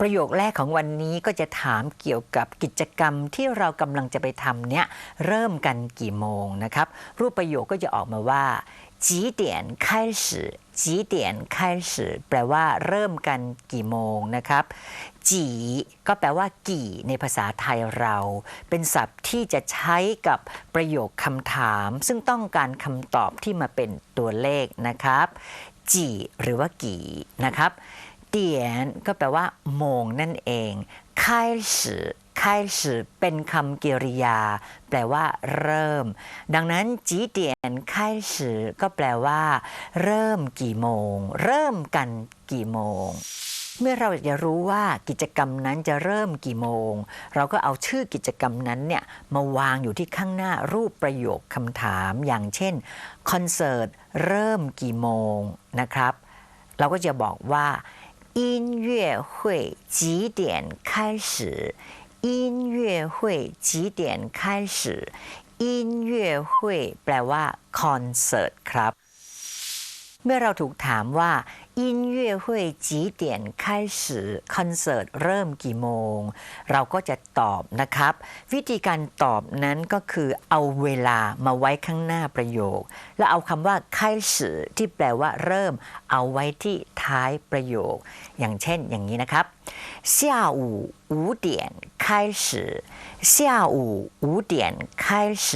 ประโยคแรกของวันนี้ก็จะถามเกี่ยวกับกิจกรรมที่เรากำลังจะไปทำเนี่ยเริ่มกันกี่โมงนะครับ รูปประโยคก็จะออกมาว่าจีเตียน开始จีเตียน开始แปลว่าเริ่มกันกี่โมงนะครับ จีก็แปลว่ากี่ในภาษาไทยเรา เป็นศัพท์ที่จะใช้กับประโยคคำถาม ซึ่งต้องการคำตอบที่มาเป็นตัวเลขนะครับ จีหรือว่ากี่นะครับ เตียนก็แปลว่า โมงนั่นเอง开始开始เป็นคำกริยา แปลว่า เริ่ม ดังนั้นจีเตียน开始ก็แปลว่า เริ่มกี่โมง เริ่มกันกี่โมง เมื่อเราอยากจะรู้ว่ากิจกรรมนั้นจะเริ่มกี่โมง เราก็เอาชื่อกิจกรรมนั้นเนี่ยมาวางอยู่ที่ข้างหน้ารูปประโยคคำถามอย่างเช่นคอนเสิร์ตเริ่มกี่โมงนะครับ เราก็จะบอกว่า 音乐会几点开始音乐会几点开始音乐会แปลว่าคอนเสิร์ตครับ เมื่อเราถูกถามว่า 音乐会几点开始คอนเสิร์ตเริ่มกี่โมง เราก็จะตอบนะครับ วิธีการตอบนั้นก็คือเอาเวลามาไว้ข้างหน้าประโยค แล้วเอาคำว่า开始ที่แปลว่าเริ่ม เอาไว้ที่ท้ายประโยค อย่างเช่นอย่างนี้นะครับ下午五点开始下午五点开始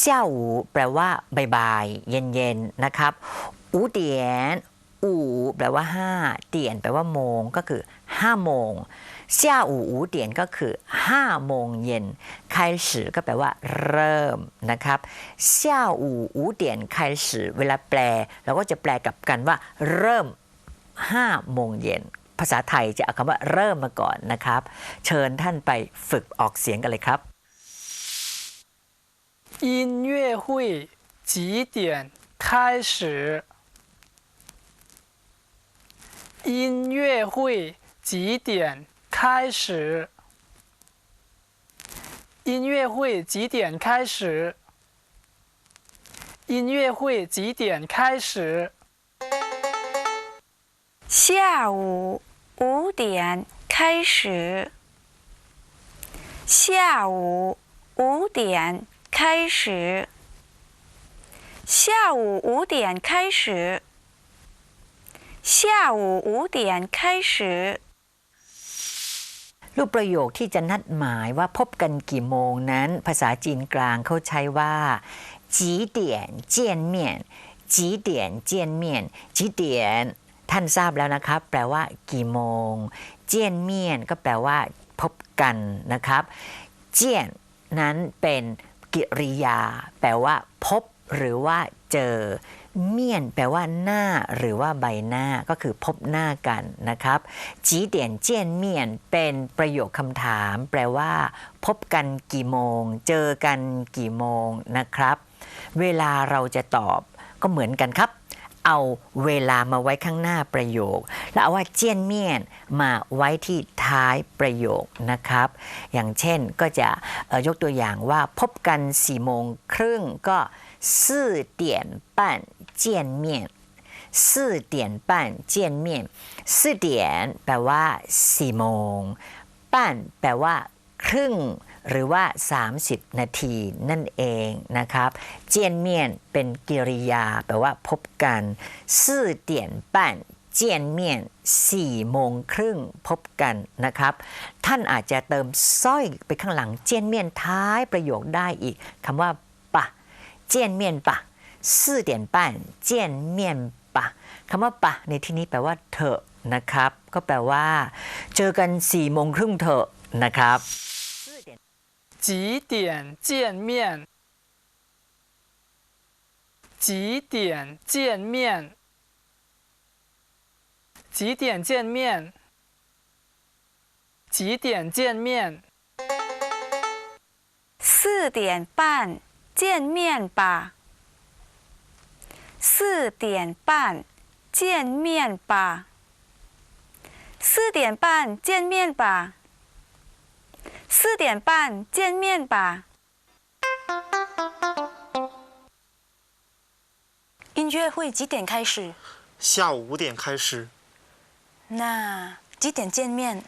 下午แปลว่าบ่ายๆเย็นๆนะครับอูเตียน อูแปลว่าห้าเตียนแปลว่าโมงก็คือห้าโมง下午五点ก็คือห้าโมงเย็น开始ก็แปลว่า เริ่มนะครับ下午五点开始เวลาแปล เราก็จะแปลกลับกันว่า เริ่มห้าโมงเย็น ภาษาไทยจะเอาคำว่าเริ่มมาก่อนนะครับ เชิญท่านไปฝึกออกเสียงกันเลยครับ 音乐会几点开始？ 音乐会几点开始？音乐会几点开始？音乐会几点开始？下午五点开始。下午五点开始。下午五点开始。下午五点开始。 รูปประโยคที่จะนัดหมายว่าพบกันกี่โมงนั้น ภาษาจีนกลางเขาใช้ว่าจีเตียนเจียนเมียนจีเตียนเจียนเมียนจีเตียนท่านทราบแล้วนะครับ แปลว่ากี่โมง เจียนเมียนก็แปลว่า พบกันนะครับ เจียนนั้นเป็นกิริยา แปลว่า พบ หรือว่าเจอ เมียนแปลว่าหน้า หรือว่าใบหน้าก็คือพบหน้ากันนะครับจีเดียนเจียนเมียนเป็นประโยคคำถาม แปลว่า พบกันกี่โมง เจอกันกี่โมงนะครับ เวลาเราจะตอบก็เหมือนกันครับ เอาเวลามาไว้ข้างหน้าประโยค แล้วเอาว่าเจียนเมียนมาไว้ที่ท้ายประโยคนะครับ อย่างเช่นก็จะยกตัวอย่างว่าพบกันสี่โมงครึ่งก็สี่เดียนปั้นเจียนเมียนสี่เดียนปั้นเจียนเมียนสี่เดียนแปลว่าสี่โมงปั้นแปลว่าครึ่ง หรือว่า 30 นาทีนั่นเองนะครับ เจียนเมียนเป็นกิริยา แปลว่าพบกันสี่เตียน半เจียนเมียนสี่โมงครึ่งพบกันนะครับ ท่านอาจจะเติมสร้อยไปข้างหลังเจียนเมียนท้ายประโยคได้อีกคำว่าปะเจียนเมียนปะสี่เตียน半เจียนเมียนปะคำว่าปะในที่นี้แปลว่าเถอะนะครับ ก็แปลว่า เจอกันสี่โมงครึ่งเถอะนะครับ 几点见面？几点见面？几点见面？几点见面？四点半见面吧。四点半见面吧。四点半见面吧。四点半见面吧。音乐会几点开始？下午五点开始。那几点见面？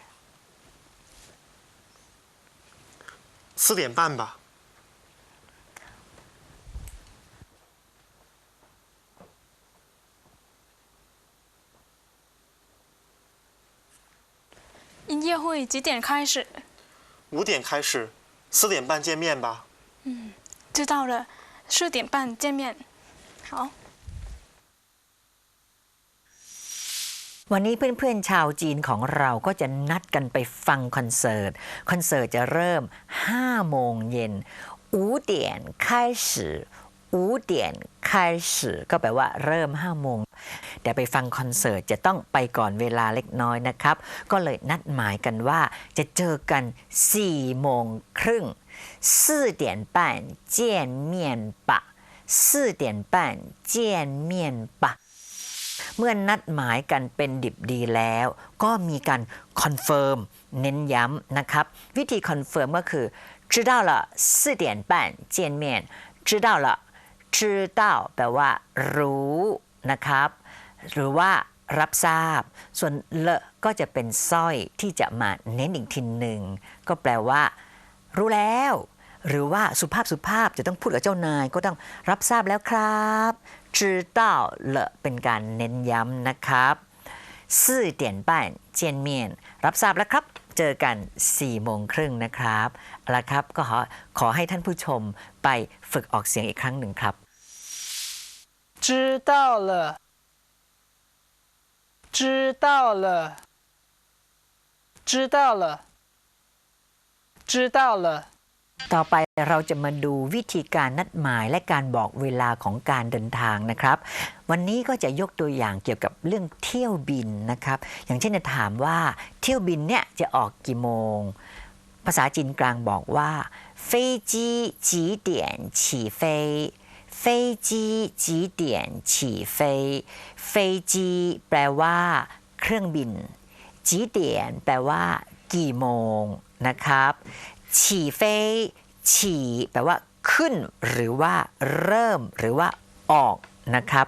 四点半吧。音乐会几点开始？五点开始，四点半见面吧。知道了，四点半见面。好。 วันนี้เพื่อนๆชาวจีนของเราก็จะนัดกันไปฟังคอนเสิร์ต คอนเสิร์ตจะเริ่ม 5 โมงเย็นอูเตียน开始อูเตียน开始ก็แปลว่าเริ่ม 5 โมง แต่ไปฟังคอนเสิร์ตจะต้องไปก่อนเวลาเล็กน้อยนะครับ ก็เลยนัดหมายกันว่าจะเจอกัน 4 โมงครึ่ง4点半见面吧4点半见面吧 เมื่อนนัดหมายกันเป็นดิบดีแล้ว ก็มีการคอนเฟิร์มเน้นย้ำนะครับ วิธีคอนเฟิร์มก็คือ知道了四点半见面知道了知道แปลว่า รู้นะครับ หรือว่ารับทราบ ส่วนเลอะก็จะเป็นสร้อยที่จะมาเน้นอีกทีหนึ่ง ก็แปลว่า รู้แล้ว หรือว่าสุภาพสุภาพจะต้องพูดกับเจ้านายก็ต้องรับทราบแล้วครับ知道了เป็นการเน้นย้ำนะครับ4点半见面รับทราบแล้วครับ เจอกัน4โมงครึ่งนะครับเอาละครับก็ขอขอให้ท่านผู้ชมไปฝึกออกเสียงอีกครั้งหนึ่งครับ 知道了， 知道了，知道了，知道了。 ต่อไปเราจะมาดูวิธีการนัดหมายและการบอกเวลาของการเดินทางนะครับ วันนี้ก็จะยกตัวอย่างเกี่ยวกับเรื่องเที่ยวบินนะครับ อย่างเช่นจะถามว่าเที่ยวบินเนี่ยจะออกกี่โมง ภาษาจีนกลางบอกว่า飞机几点起飞 飞机几点起飞飞机แปลว่า เครื่องบินจีเตียนแปลว่า กี่โมงนะครับ ฉี่เฟยฉี่แปลว่า ขึ้น หรือว่า เริ่มหรือว่าออกนะครับ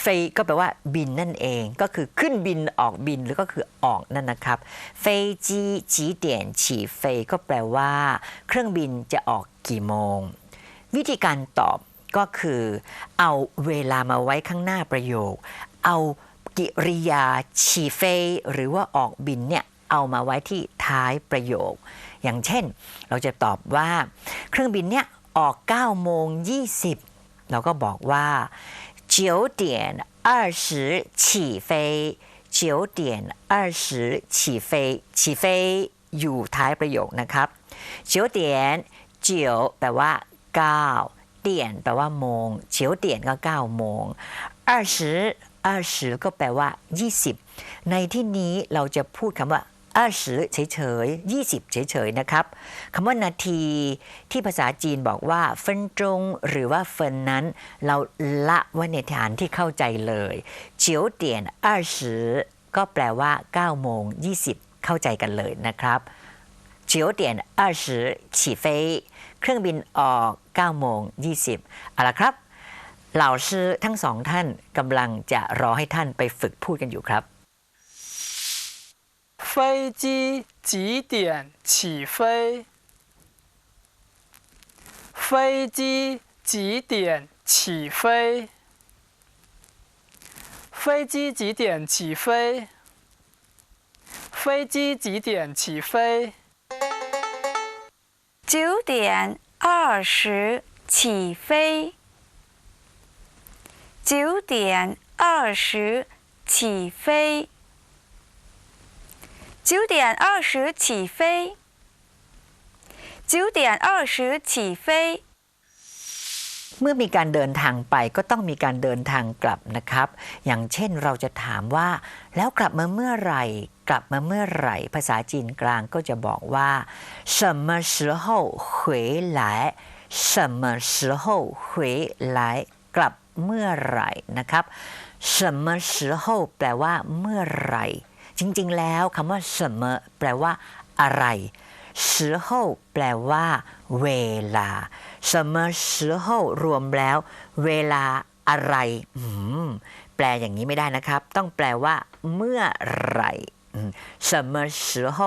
เฟยก็แปลว่า บินนั่นเองก็คือขึ้นบินออกบินหรือก็คือออกนั่นนะครับ เฟยจีจีเตียนฉี่เฟยก็แปลว่า เครื่องบินจะออกกี่โมง วิธีการตอบ ก็คือ เอาเวลามาไว้ข้างหน้าประโยค เอากิริยาฉีเฟยหรือว่าออกบินเนี่ยเอามาไว้ที่ท้ายประโยค อย่างเช่น เราจะตอบว่า เครื่องบินเนี่ยออก9โมง20 เราก็บอกว่า9点20起飞9点20起飞起飞อยู่ท้ายประโยคนะครับ9点9แปลว่า 9 เตียนแปลว่าโมง9เตียนก็9โมง20 20ก็แปลว่า20ในที่นี้เราจะพูดคำว่า20เฉยๆ20เฉยๆนะครับคำว่านาทีที่ภาษาจีนบอกว่าเฟินจงหรือว่าเฟินนั้น เราละไว้ในฐานที่เข้าใจเลยเจียวเตียน20ก็แปลว่า9โมง20 เข้าใจกันเลยนะครับเจียวเตียน20起飞เครื่องบินออก 9โมง20เอาละครับ เหล่าชื่อทั้งสองท่านกำลังจะรอให้ท่านไปฝึกพูดกันอยู่ครับ 飞机几点起飞？飞机几点起飞？飞机几点起飞？飞机几点起飞？九点 二十起飞。九点二十起飞。九点二十起飞。九点二十起飞。 เมื่อมีการเดินทางไปก็ต้องมีการเดินทางกลับนะครับ อย่างเช่นเราจะถามว่า แล้วกลับมาเมื่อไหร่ กลับมาเมื่อไหร่ ภาษาจีนกลางก็จะบอกว่า什么时候回来什么时候回来กลับเมื่อไหร่นะครับ什么时候แปลว่าเมื่อไหร่ จริงๆ แล้วคำว่า什么แปลว่า อะไร时候แปลว่า เวลา什么时候รวมแล้ว เวลาอะไรอืมแปลอย่างนี้ไม่ได้นะครับ ต้องแปลว่า เมื่อไหร่อืม 什么时候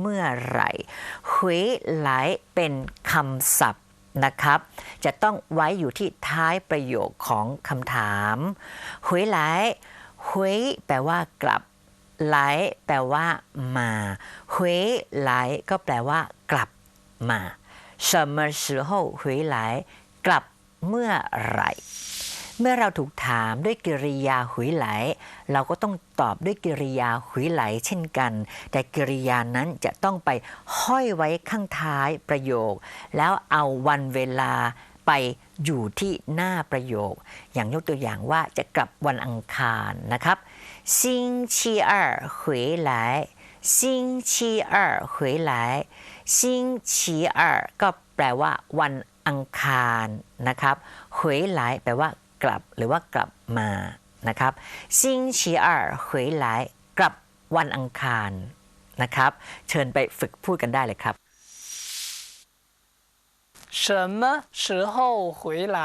เมื่อไหร่回来เป็นคำศัพท์นะครับ จะต้องไว้อยู่ที่ท้ายประโยคของคำถาม回来回แปลว่ากลับไหลแปลว่ามา回来ก็แปลว่า กลับมา什么时候回来กลับเมื่อไหร่ เมื่อเราถูกถามด้วยกิริยาหุยไหล เราก็ต้องตอบด้วยกิริยาหุยไหลเช่นกัน แต่กิริยานั้นจะต้องไปห้อยไว้ข้างท้ายประโยค แล้วเอาวันเวลาไปอยู่ที่หน้าประโยค อย่างยกตัวอย่างว่าจะกลับวันอังคารนะครับซิงชีเออร์หุยไหลซิงชีเออร์หุยไหลซิงชีเออร์ก็แปลว่าวันอังคารนะครับหุยไหลแปลว่า กลับหรือว่ากลับมานะครับ星期二回来กลับวันอังคารนะครับ เชิญไปฝึกพูดกันได้เลยครับ 什么时候回来？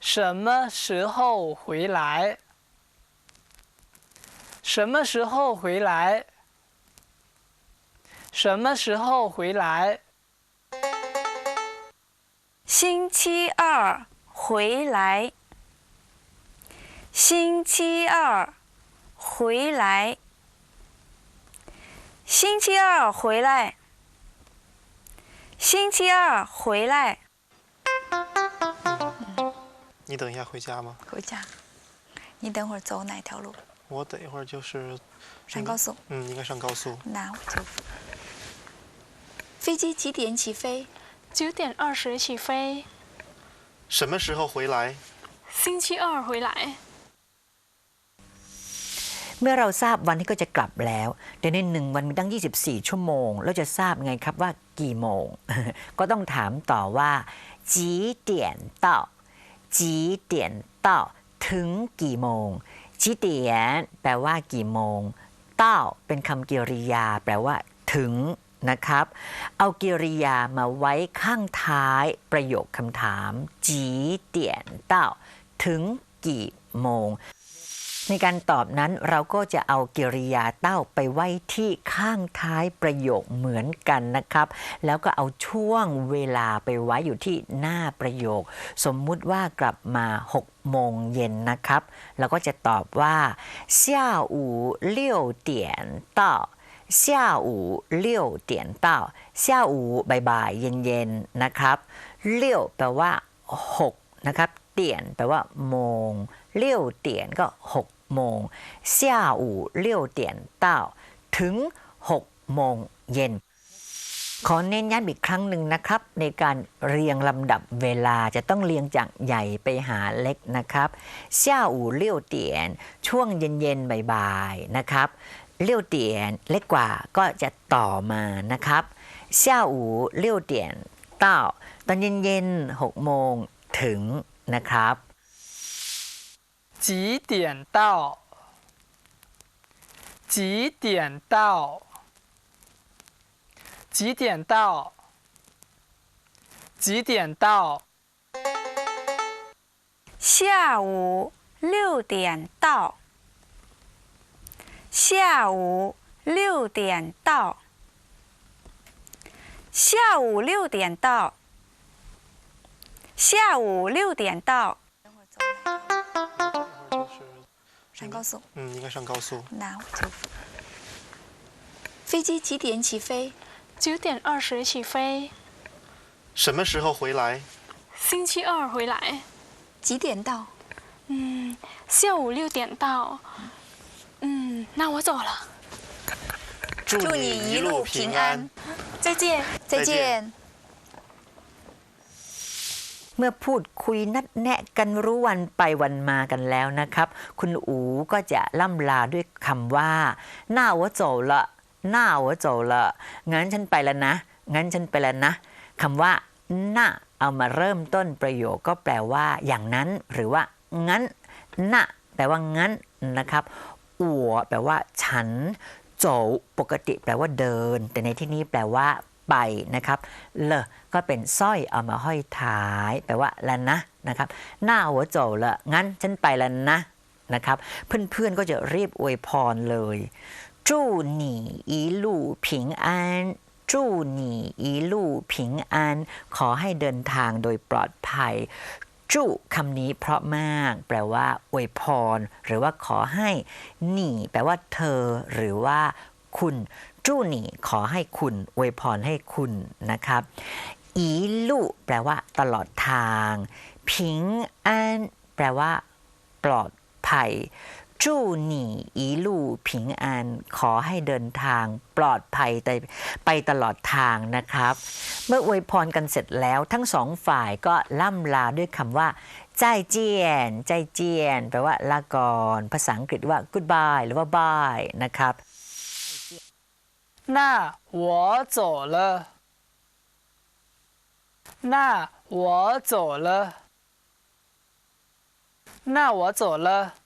什么时候回来？什么时候回来？什么时候回来？ 星期二回来。星期二回来。星期二回来。星期二回来。你等一下回家吗？回家。你等会儿走哪条路？我等一会儿就是上高速。嗯，应该上高速。那我就。飞机几点起飞？九点二十起飞。什么时候回来？星期二回来。 เมื่อเราทราบวันที่ก็จะกลับแล้วแต่ในหนึ่งวันมีตั้ง 24 ชั่วโมง เราจะทราบไงครับว่ากี่โมง ก็ต้องถามต่อว่าจีเตียนเต้าจีเตียนเต้าถึงกี่โมงจีเตียนแปลว่ากี่โมง เต้าเป็นคำกริยา แปลว่า ถึง นะครับ เอากริยามาไว้ข้างท้ายประโยคคำถามจีเตียนเต้าถึงกี่โมง ในการตอบนั้นเราก็จะเอากิริยาเต้าไปไว้ที่ข้างท้ายประโยคเหมือนกันนะครับ แล้วก็เอาช่วงเวลาไปไว้อยู่ที่หน้าประโยค สมมุติว่ากลับมา 6 โมงเย็นนะครับ เราก็จะตอบว่า 下午六点到下午六点到下午บ่ายๆเย็นๆนะครับเลี้ยวแปลว่า 6 นะครับเตียนแปลว่าโมงเลี้ยวเตียนก็ 6 โมง下午六点到ถึง 6 โมงเย็น ขอเน้นย้ำอีกครั้งหนึ่งนะครับ ในการเรียงลำดับเวลาจะต้องเรียงจากใหญ่ไปหาเล็กนะครับ下午六点ช่วงเย็นๆบ่ายๆนะครับ เลี้ยวเตียนเล็กกว่าก็จะต่อมานะครับ下午六点到ตอนเย็นๆ6โมงถึงนะครับ 几点到？几点到？几点到？几点到？下午六点到。 下午六点到。下午六点到。下午六点到。等会儿走哪条路？一会儿就是上高速。嗯，应该上高速。那我就。飞机几点起飞？九点二十起飞。什么时候回来？星期二回来。几点到？嗯，下午六点到。嗯，那我走了。祝你一路平安。再见。再见。 เมื่อพูดคุยนัดแนะกันรู้วันไปวันมากันแล้วนะครับ คุณอูก็จะล่ำลาด้วยคำว่าหน้าหัวโจละหน้าหัวโจละงั้นฉันไปแล้วนะ งั้นฉันไปแล้วนะคำว่าหน้าเอามาเริ่มต้นประโยคก็แปลว่า อย่างนั้นหรือว่า งั้นหน้าแปลว่างั้นนะครับ อัวแปลว่าฉันโจปกติแปลว่าเดิน แต่ในที่นี้แปลว่าไปนะครับเลก็เป็นสร้อยเอามาห้อยท้าย แปลว่าแล้วนะนะครับ หน้าหัวโจวละงั้นฉันไปแล้วนะนะครับ เพื่อนๆก็จะรีบอวยพรเลยจู่หนีอีลู่ผิงอันจูนีอีลู่ผิงอัน ขอให้เดินทางโดยปลอดภัย จู้คำนี้เพราะมาก แปลว่าอวยพร หรือว่าขอให้หนี่ แปลว่าเธอ หรือว่าคุณจู้หนี่ขอให้คุณอวยพรให้คุณนะครับอีลู่แปลว่า ตลอดทางพิงอันแปลว่า ปลอดภัย จู้หนี่อีลู่พิงอันขอให้เดินทางปลอดภัยไปไปตลอดทางนะครับ เมื่ออวยพรกันเสร็จแล้วทั้งสองฝ่ายก็ล่ำลาด้วยคำว่า ใจเจียน ใจเจียน แปลว่าลาก่อน ภาษาอังกฤษว่า goodbye หรือว่า bye นะครับ 那我走了。那我走了。那我走了。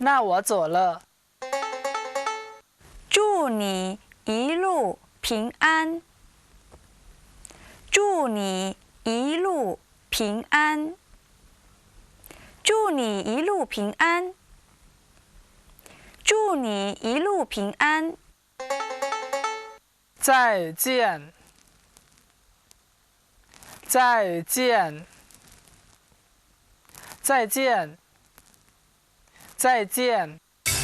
那我走了。祝你一路平安。祝你一路平安。祝你一路平安。祝你一路平安。再见。再见。再见。再见。